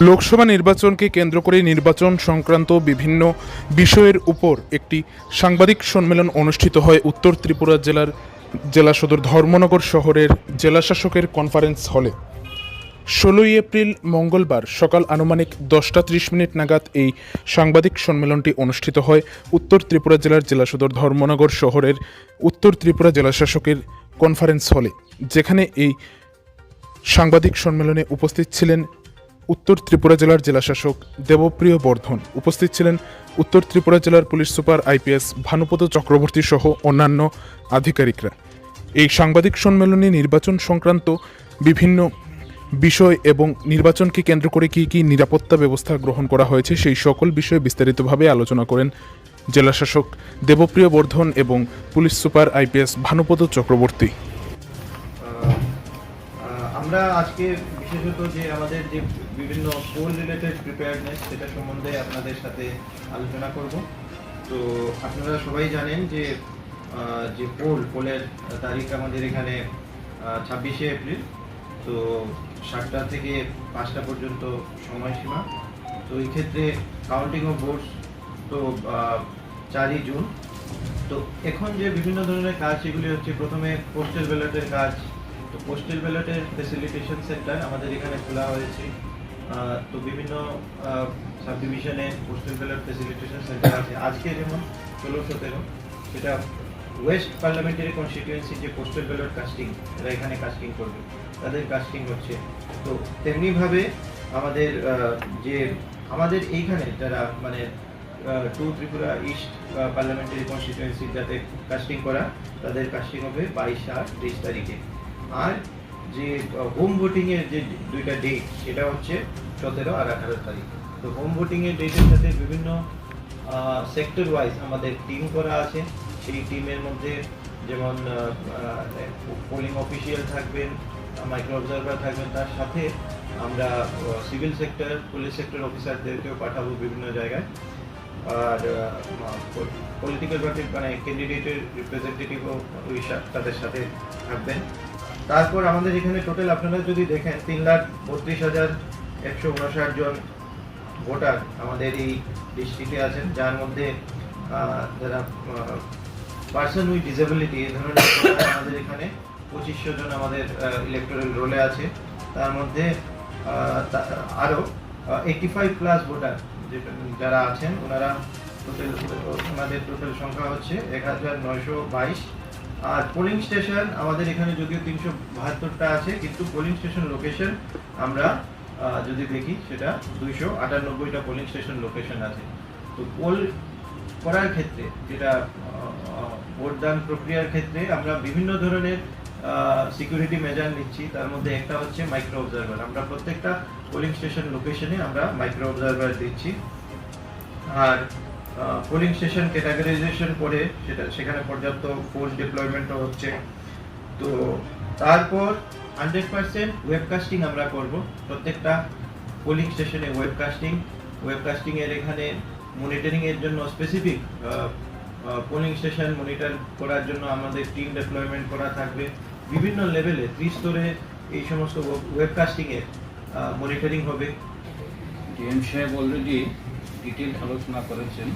লোকসভা নির্বাচনকে কেন্দ্র করে নির্বাচন সংক্রান্ত বিভিন্ন বিষয়ের উপর একটি সাংবাদিক সম্মেলন অনুষ্ঠিত হয় উত্তর ত্রিপুরা জেলার জেলা সদর ধর্মনগর শহরের জেলাশাসকের কনফারেন্স হলে। ষোলোই এপ্রিল মঙ্গলবার সকাল আনুমানিক দশটা ত্রিশ মিনিট নাগাদ এই সাংবাদিক সম্মেলনটি অনুষ্ঠিত হয় উত্তর ত্রিপুরা জেলার জেলা সদর ধর্মনগর শহরের উত্তর ত্রিপুরা জেলাশাসকের কনফারেন্স হলে, যেখানে এই সাংবাদিক সম্মেলনে উপস্থিত ছিলেন উত্তর ত্রিপুরা জেলার জেলাশাসক দেবপ্রিয় বর্ধন উপস্থিত ছিলেন উত্তর ত্রিপুরা জেলার police super IPS Bhanupada Chakraborty সহ অন্যান্য আধিকারিকরা। এই সাংবাদিক সম্মেলনে নির্বাচন সংক্রান্ত বিভিন্ন বিষয় এবং নির্বাচনকে কেন্দ্র করে কী কী নিরাপত্তা ব্যবস্থা গ্রহণ করা হয়েছে সেই সকল বিষয়ে বিস্তারিতভাবে আলোচনা করেন জেলাশাসক দেবপ্রিয় বর্ধন এবং police super IPS Bhanupada Chakraborty. আমরা আজকে বিশেষত যে আমাদের যে বিভিন্ন পোল রিলেটেড প্রিপেয়ারনেস সেটা সম্বন্ধে আপনাদের সাথে আলোচনা করব। তো আপনারা সবাই জানেন যে যে পোল পোলের তারিখ আমাদের এখানে ছাব্বিশে এপ্রিল। তো সাতটা থেকে পাঁচটা পর্যন্ত সময়সীমা। তো এই ক্ষেত্রে কাউন্টিং অফ ভোটস তো চারই জুন। তো এখন যে বিভিন্ন ধরনের কাজ, সেগুলি হচ্ছে প্রথমে পোস্টাল ব্যালটের কাজ তো পোস্টাল ব্যালটের ফেসিলিটেশন সেন্টার আমাদের এখানে খোলা হয়েছে। তো বিভিন্ন সাব ডিভিশনে পোস্টাল ব্যালট ফেসিলিটেশন সেন্টার আছে। আজকে যেমন ষোলো সতেরো সেটা ওয়েস্ট পার্লামেন্টারি কনস্টিটিউয়েন্সি যে পোস্টাল ব্যালট কাস্টিং এরা এখানে কাস্টিং করবে। তাদের কাস্টিং হচ্ছে। তো তেমনিভাবে আমাদের যে আমাদের এইখানে যারা মানে two Tripura east parliamentary constituency যাতে কাস্টিং করা, তাদের কাস্টিং হবে বাইশ আট তেইশ তারিখে। আর যে হোম ভোটিং এর যে দুইটা ডেট সেটা হচ্ছে সতেরো আর আঠারো তারিখ। তো হোম ভোটিং এর ডেটের সাথে বিভিন্ন সেক্টর ওয়াইজ আমাদের টিম করা আছে। সেই টিমের মধ্যে যেমন পোলিং অফিসিয়াল থাকবেন মাইক্রো অবজারভার থাকবেন, তার সাথে আমরা সিভিল সেক্টর পুলিশ সেক্টর অফিসারদেরকেও পাঠাবো বিভিন্ন জায়গায়। আর পলিটিক্যাল পার্টির মানে ক্যান্ডিডেটের রিপ্রেজেন্টেটিভও ওই তাদের সাথে থাকবেন। তারপর আমাদের এখানে টোটাল আপনারা যদি দেখেন, তিন লাখ বত্রিশ হাজার একশো উনষাট জন ভোটার আমাদের এই ডিস্ট্রিক্টে আছেন, যার মধ্যে যারা পার্সন উইথ ডিসেবিলিটি এই ধরনের আমাদের এখানে পঁচিশশো জন আমাদের ইলেকটোরাল রোলে আছে। তার মধ্যে আরও এইটি ফাইভ প্লাস ভোটার যারা আছেন, ওনারা টোটাল ওনাদের টোটাল সংখ্যা হচ্ছে এক হাজার নয়শো বাইশ। আর পোলিং স্টেশন আমাদের এখানে যদিও তিনশো বাহাত্তরটা আছে, কিন্তু পোলিং স্টেশন লোকেশন আমরা যদি দেখি সেটা দুইশো আটানব্বইটা পোলিং স্টেশন লোকেশন আছে। তো পোল করার ক্ষেত্রে যেটা ভোটদান প্রক্রিয়ার ক্ষেত্রে আমরা বিভিন্ন ধরনের সিকিউরিটি মেজার নিচ্ছি। তার মধ্যে একটা হচ্ছে মাইক্রো অবজারভার আমরা প্রত্যেকটা পোলিং স্টেশন লোকেশনে আমরা মাইক্রো অবজারভার দিচ্ছি। আর পোলিং স্টেশন ক্যাটাগরাইজেশন করে সেটা, সেখানে পর্যাপ্ত ফোর্স ডিপ্লয়মেন্টও হচ্ছে। তো তারপর হান্ড্রেড পার্সেন্ট ওয়েবকাস্টিং আমরা করব। প্রত্যেকটা পোলিং স্টেশনে ওয়েবকাস্টিং ওয়েবকাস্টিং এর এখানে মনিটরিংয়ের জন্য স্পেসিফিক পোলিং স্টেশন মনিটর করার জন্য আমাদের টিম ডেপ্লয়মেন্ট করা থাকবে। বিভিন্ন লেভেলে ত্রিস্তরে এই সমস্ত ওয়েবকাস্টিং এর মনিটরিং হবে। ডিএম সাহেব অলরেডি ডিটেল আলোচনা করেছেন।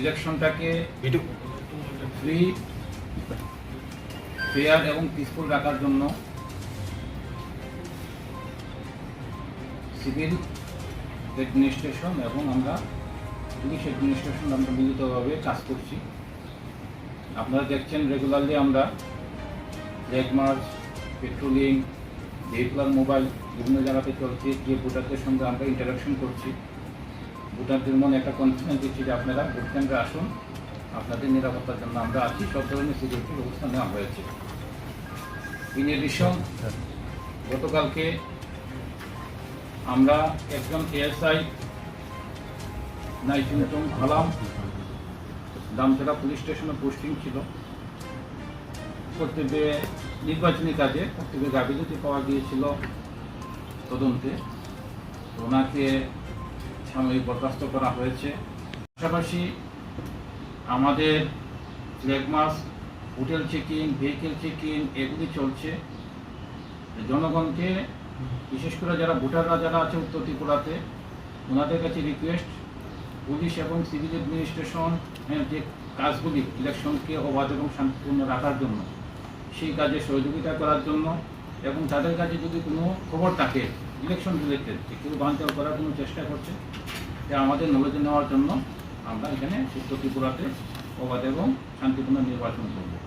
ইলেকশনটাকে ফ্রি ফেয়ার এবং পিসফুল রাখার জন্য সিভিল অ্যাডমিনিস্ট্রেশন এবং আমরা পুলিশ অ্যাডমিনিস্ট্রেশন আমরা মিলিতভাবে কাজ করছি। আপনারা দেখছেন রেগুলারলি আমরা red march patrolling vehicular mobile, বিভিন্ন জায়গাতে চলছে, যে ভোটারদের সঙ্গে আমরা ইন্টারাকশন করছি। ভোটারদের মনে একটা কনফিডেন্স দিচ্ছি যে আপনারা ভোট কেন্দ্রে আসুন, আপনাদের নিরাপত্তার জন্য আমরা আছি, সব ধরনের সিকিউরিটি ব্যবস্থা নেওয়া হয়েছে। ইন এডিশন গতকালকে আমরা একজন এএসআই নাইচুন্তম আলাম দামচড়া পুলিশ স্টেশনে পোস্টিং ছিল। কর্তব্যে নির্বাচনী কাজে কর্তব্যে গাফিলতি পাওয়া গিয়েছিল তদন্তে। ওনাকে সাময়িক বরখাস্ত করা হয়েছে। পাশাপাশি আমাদের flag march hotel checking vehicle checking এগুলি চলছে। জনগণকে, বিশেষ করে যারা ভোটাররা যারা আছে উত্তর ত্রিপুরাতে, ওনাদের কাছে রিকোয়েস্ট পুলিশ এবং সিভিল অ্যাডমিনিস্ট্রেশন যে কাজগুলি ইলেকশনকে অবাধ এবং শান্তিপূর্ণ রাখার জন্য সেই কাজে সহযোগিতা করার জন্য এবং তাদের কাছে যদি কোনো খবর থাকে ইলেকশন রিলেটেড যে কেউ বাঞ্চাল করার কোনো চেষ্টা করছে যে আমাদের নলেজে নেওয়ার জন্য আমরা এখানে সুস্থ ত্রিপুরাতে অবাধ এবং শান্তিপূর্ণ নির্বাচন করব।